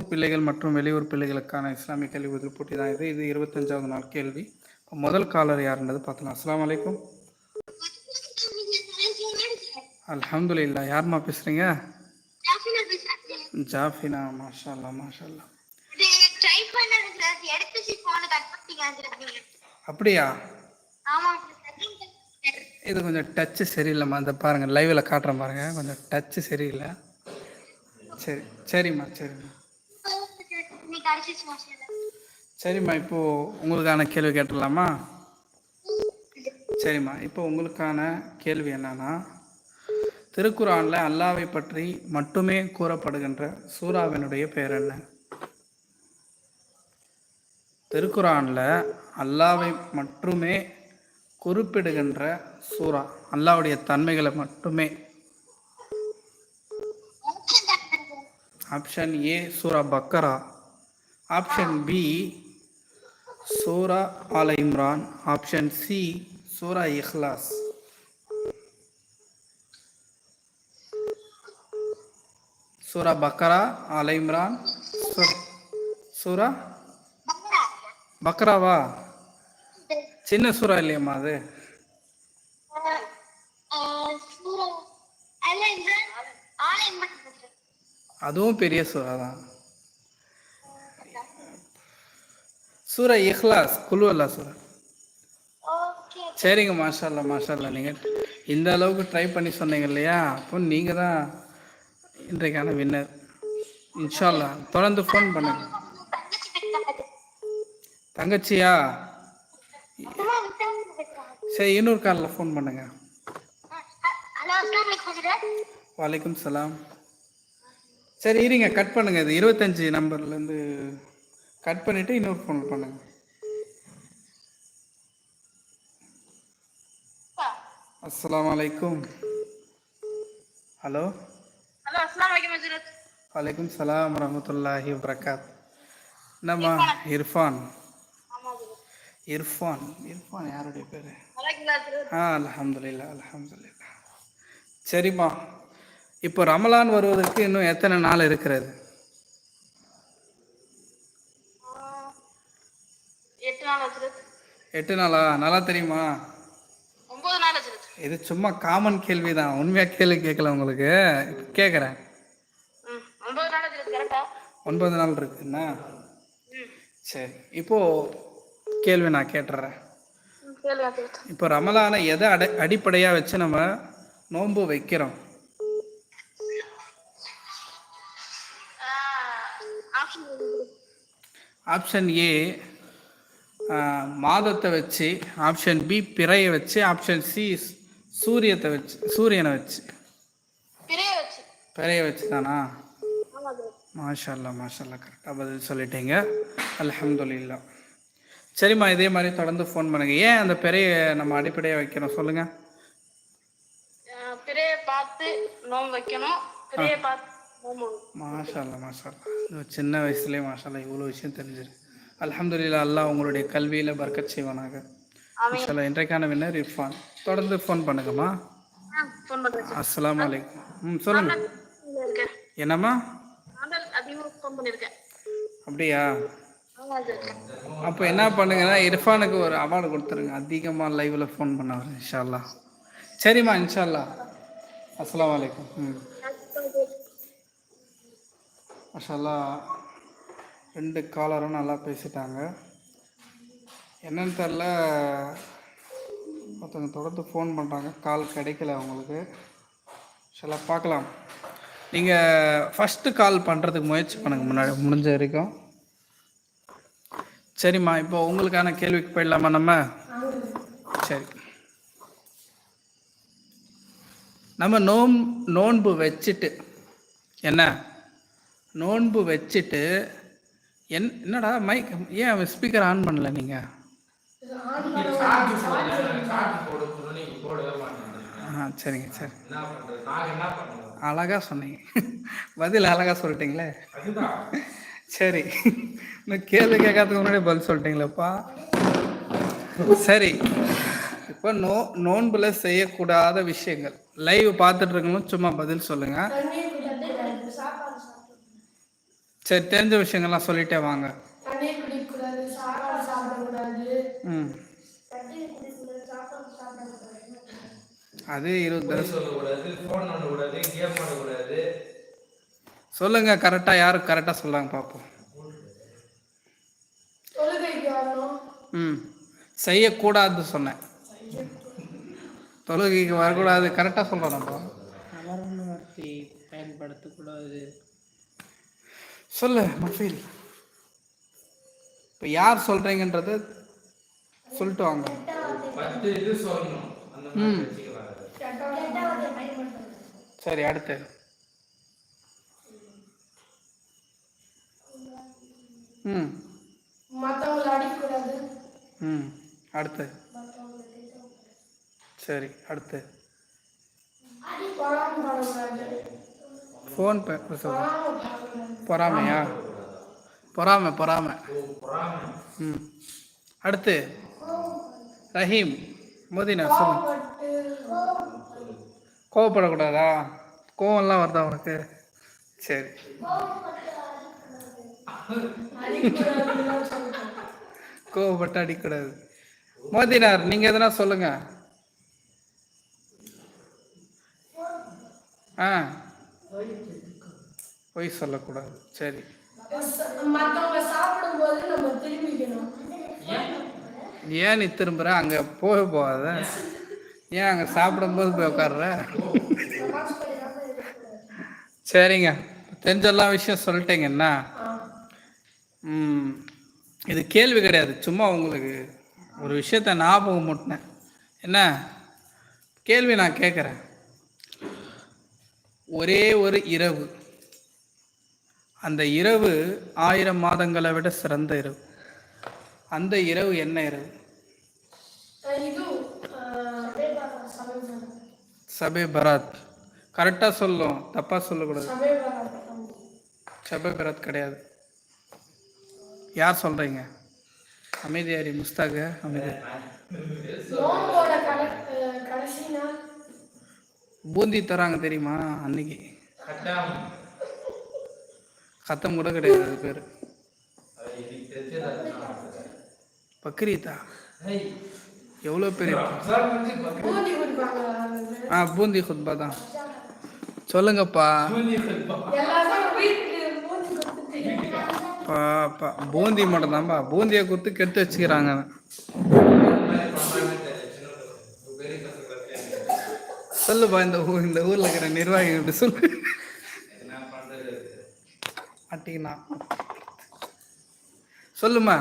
உள்ளூர் பிள்ளைகள் மற்றும் வெளியூர் பிள்ளைகளுக்கான இஸ்லாமிய கல்வி உதவி போட்டி தான் இது. இது இருபத்தஞ்சாவது நாள் கேள்வி. இப்போ முதல் காலர் யாருன்றது பார்க்கலாம். அஸ்ஸலாமு அலைக்கும். அல்ஹம்துலில்லாஹ். யாரும்மா பேசுறீங்க? ஜாஃபினா மாஷா அல்லா மாஷா அல்லா அப்படியா? இது கொஞ்சம் டச்சு சரியில்லைம்மா. இந்த பாருங்க லைவில் காட்டுறேன் பாருங்க. கொஞ்சம் டச்சு சரியில்லை. சரி சரிம்மா சரிம்மா. சரிம்மா இப்போது உங்களுக்கான கேள்வி கேட்டுடலாமா? சரிம்மா இப்போ உங்களுக்கான கேள்வி என்னன்னா திருக்குறானில் அல்லாவை பற்றி மட்டுமே கூறப்படுகின்ற சூறாவினுடைய பெயர் என்ன? திருக்குறானில் அல்லாவை மட்டுமே குறிப்பிடுகின்ற சூறா அல்லாவுடைய தன்மைகளை மட்டுமே. ஆப்ஷன் ஏ சூரா பக்கரா. ஆப்ஷன் பி சூரா ஆல இம்ரான். ஆப்ஷன் சி சூரா இஹ்லாஸ். சூரா பக்கரா ஆல இம்ரான். சூரா பக்ராவா சின்ன சூறா இல்லையம்மா அது. அதுவும் பெரிய சூறா தான் சூரா இஹ்லாஸ் குழு அல்லா சூரா சரிங்க மாஷா அல்லா மாஷா அல்லா நீங்கள் இந்த அளவுக்கு ட்ரை பண்ணி சொன்னீங்க இல்லையா? அப்போ நீங்கள் தான் இன்றைக்கான வின்னர் இன்ஷா அல்லாஹ் தொடர்ந்து ஃபோன் பண்ணுங்க. தங்கச்சியா? சரி இன்னொரு காலில் ஃபோன் பண்ணுங்க. வலைக்கும் சலாம். சரி இருங்க கட் பண்ணுங்க. இது இருபத்தஞ்சி நம்பர்லேருந்து கட் பண்ணிவிட்டு இன்னொரு ஃபோன் பண்ணுங்க. அஸ்ஸலாமு அலைக்கும் ஹலோ ஹலோ அஸ்லாம் வலைக்கும் ஹஜ்ரத் வலைக்கும் சலாம் வரமத்துல்லாஹி வரகாத் என்னம்மா இர்ஃபான் இர்ஃபான் இர்ஃபான் யாருடைய பேர்? வலைக்கும் ஆ அல்ஹம்துலில்லா அல்ஹம்துலில்லா. சரிம்மா. இப்போ ரமலான் வருவதற்கு இன்னும் எத்தனை நாள் இருக்கிறது? எட்டு நாள் நல்லா தெரியுமா ஒன்பது நாள் இது சும்மா காமன் கேள்வி தான் உண்மையாக கேள்வி கேட்கல உங்களுக்கு கேட்குறேன் ஒன்பது நாள் ம் சரி இப்போது கேள்வி நான் கேட்டுறேன் இப்போ ரமலானை எதை அடை அடிப்படையாக வச்சு நம்ம நோன்பு வைக்கிறோம் ஆப்ஷன் ஏ மாதத்தை வச்சு ஆப்ஷன் பி பிறையை வச்சு ஆப்ஷன் சி சூரியத்தை வச்சு சூரியனை வச்சு. பிறைய வச்சு. தானா ஆமா ஹஜ்ரத் மாஷா அல்லா மாஷா அல்லா கரெக்டாக பதில் சொல்லிட்டீங்க. அல்ஹம்துலில்லா. சரிம்மா இதே மாதிரி தொடர்ந்து ஃபோன் பண்ணுங்க. ஏன் அந்த பிறையை நம்ம அடிப்படையாக வைக்கிறோம் சொல்லுங்க. பிறைய பார்த்து நோம்பு வைக்கணும். பிறைய பார்த்து சின்ன வயசுலேயே மாஷா அல்லா இவ்வளோ விஷயம் தெரிஞ்சிருக்கு. அல்ஹம்துலில்லா அல்லாஹ் உங்களுடைய கல்வியில் பர்க்கத் செய்வானாக. அல்லா இன்றைக்கான வின்னர் இர்ஃபான். தொடர்ந்து ஃபோன் பண்ணுங்கம்மா. அஸ்ஸலாமு அலைக்கும். ம் சொல்லுங்க. என்னம்மா? அப்படியா? அப்போ என்ன பண்ணுங்கன்னா இர்ஃபானுக்கு ஒரு அவார்டு கொடுத்துருங்க. அதிகமாக லைவில் ஃபோன் பண்ணவர் இன்ஷா அல்லாஹ் சரிம்மா இன்ஷா அல்லாஹ் அஸ்ஸலாமு அலைக்கும். ம். மாஷா ரெண்டு காலரும் நல்லா பேசிட்டாங்க. என்னன்னு தெரில ஒருத்தவங்க தொடர்ந்து ஃபோன் பண்ணுறாங்க கால் கிடைக்கல அவங்களுக்கு. சில பார்க்கலாம். நீங்கள் ஃபஸ்ட்டு கால் பண்ணுறதுக்கு முயற்சி பண்ணுங்க. முன்னாடி முடிஞ்ச வரைக்கும். சரிம்மா இப்போ உங்களுக்கான கேள்விக்கு போயிடலாமா நம்ம? சரி. நம்ம நோம் நோன்பு வச்சுட்டு என்ன? நோன்பு வச்சுட்டு என் என்னடா மைக் ஏன் ஸ்பீக்கர் ஆன் பண்ணல நீங்கள் ஆ சரிங்க சரி. அழகா சொன்னீங்க. பதில் அழகா சொல்லிட்டீங்களே? சரி. நான் கேள்வி கேட்கறதுக்கு முன்னாடி பதில் சொல்லிட்டீங்களப்பா. சரி. இப்போ நோ நோன்புல செய்யக்கூடாத விஷயங்கள். லைவ் பார்த்துட்டு இருக்கணும் சும்மா பதில் சொல்லுங்க. சரி தெரிஞ்ச விஷயங்கள்லாம் சொல்லிட்டே வாங்க. அது இருபது சொல்லுங்க கரெக்டாக யாரு பார்ப்போம் தொழுகைக்கு வரணும் ம். செய்யக்கூடாது சொன்னேன். தொழுகைக்கு வரக்கூடாது தவறான வார்த்தை பயன்படுத்தக்கூடாது. சொல்லு மஃபீல். இப்போ யார் சொல்கிறீங்கன்றது சொல்லிட்டு வாங்க. வச்சுக்கலாம் சரி அடுத்து. ம். ம் அடுத்து. சரி அடுத்து. ஃபோன் பே சொல்லுங்க பொறாமை படக்கூடாது பொறாமையா? பொறாமை பொறாமை. ம். அடுத்து ரஹீம் மோதினா சொல்லுங்க கோவப்படக்கூடாதா? கோவம்லாம் வருதா உனக்கு? சரி. கோவப்பட்டு அடிக்கூடாது. மோதினார் நீங்கள் எதனா சொல்லுங்க. ஆ. பொய் சொல்லக்கூடாது. சரி. மற்றவங்க சாப்பிடும்போது நம்ம திரும்பிக்கணும். ஏன்? நீ திரும்புற? அங்கே போக போகாத. ஏன் அங்கே சாப்பிடும்போது போய் உட்கார்ற? சரிங்க. தெரிஞ்செல்லாம் விஷயம் சொல்லிட்டேங்க என்ன? ம், இது கேள்வி கிடையாது. சும்மா உங்களுக்கு ஒரு விஷயத்த ஞாபகம் முட்டினேன். என்ன? கேள்வி நான் கேட்குறேன். ஒரே ஒரு இரவு அந்த இரவு ஆயிரம் மாதங்களை விட சிறந்த இரவு. அந்த இரவு என்ன இரவு. சபே பராத். கரெக்டாக சொல்லும். தப்பாக சொல்லக்கூடாது. சபை பராத். சபே பராத் கிடையாது. யார் சொல்கிறீங்க அமைதியாரி முஸ்தாக? அமைதி. பூந்தி தராங்க தெரியுமா அன்னைக்கு? சத்தம் கூட கிடையாது அது பேர். பக்ரீதா? பக்ரீத்தா எவ்வளோ பெரிய ஆ பூந்தி குத்பா தான். சொல்லுங்கப்பா. பாப்பா பூந்தி மட்டும் தான்ப்பா மட்டும்தான்ப்பா பூந்தியை கொடுத்து கெட்டு வச்சுக்கிறாங்க சொல்லுப்பா இந்த ஊர் இந்த ஊரில் இருக்கிற நிர்வாகிகள் இப்படி சொல்லு. மாட்டிக்கினா சொல்லுமா?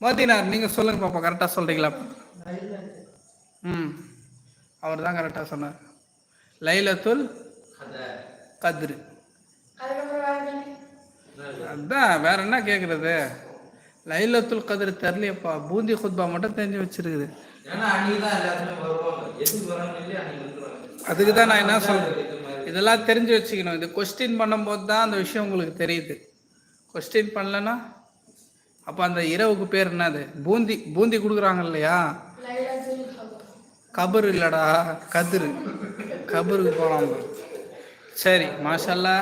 மோதினார் நீங்கள் சொல்லுங்க பாப்பா கரெக்டாக சொல்கிறீங்களா ம். அவர் தான் கரெக்டாக சொன்னார். லைலத்துல் கத்ரு. அதுக்கப்புறம் வேற என்ன? அதான் வேற என்ன கேட்குறது லைலத்துல் கதிர் தெரிலையப்பா பூந்தி குத்பா மட்டும் தெரிஞ்சு வச்சிருக்குது. அதுக்கு தான் நான் என்ன சொல்கிறேன் இதெல்லாம் தெரிஞ்சு வச்சுக்கணும். இது கொஸ்டின் பண்ணும்போது தான் அந்த விஷயம் உங்களுக்கு தெரியுது. கொஸ்டின் பண்ணலன்னா அப்போ அந்த இரவுக்கு பேர் என்னது? பூந்தி பூந்தி கொடுக்குறாங்க இல்லையா? கபர் இல்லடா கதிர். கபருக்கு போகலாம் சரி மாஷல்லா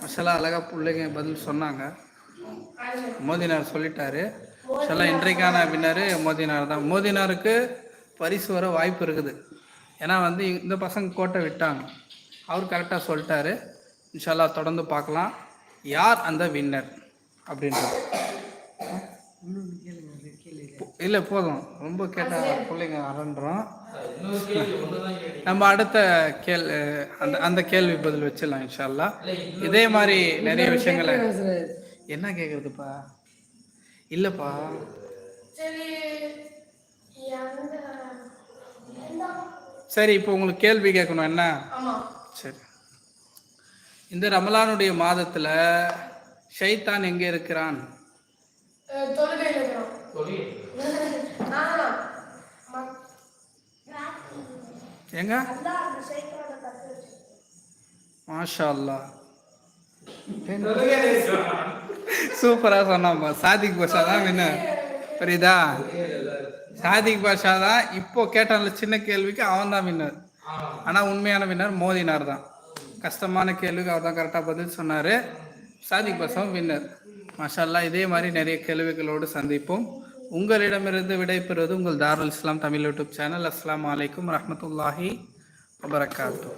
மாஷல்லா அழகாக பிள்ளைங்க பதில் சொன்னாங்க. மோதினார் சொல்லிட்டாரு. மாஷல்லா இன்றைக்கான அப்படின்னாரு மோதினார் தான். மோதினாருக்கு பரிசு வர வாய்ப்பு இருக்குது. ஏன்னா வந்து இந்த பசங்க கோட்டை விட்டாங்க. அவர் கரெக்டாக சொல்லிட்டாரு. இன்ஷால்லா தொடர்ந்து பார்க்கலாம். யார் அந்த வின்னர் அப்படின்றது. இல்லை போதும். ரொம்ப கேட்டால் பிள்ளைங்க அரண்டுறோம் நம்ம அடுத்த கேள் அந்த அந்த கேள்வி பதில் வச்சிடலாம் இன்ஷால்லா. இதே மாதிரி நிறைய விஷயங்களை. என்ன கேட்குறதுப்பா இல்லைப்பா. சரி இப்போ உங்களுக்கு கேள்வி கேட்கணும் என்ன? ஆமா. சரி. இந்த ரமலானுடைய மாதத்துல ஷைத்தான் எங்கே இருக்கிறான்? எங்க? மாஷா அல்லாஹ் சூப்பரா சொன்னாம்பா சாதிக் பாஷா தான் என்ன புரியுதா? சாதிக் பாஷா தான் இப்போ கேட்டான்ல சின்ன கேள்விக்கு அவன் தான் வின்னர் ஆனா உண்மையான வின்னர் மோதினார் தான். கஷ்டமான கேள்விக்கு அவர் தான் கரெக்டாக பதில் சொன்னார். சாதிக் பசம் வின்னர் மாஷா அல்லாஹ் இதே மாதிரி நிறைய கேள்விகளோடு சந்திப்போம். உங்களிடமிருந்து விடைபெறுவது உங்கள் தாருல் இஸ்லாம் தமிழ் யூடியூப் சேனல். அஸ்ஸலாமு அலைக்கும் ரஹ்மத்துல்லாஹி வபரகாத்து.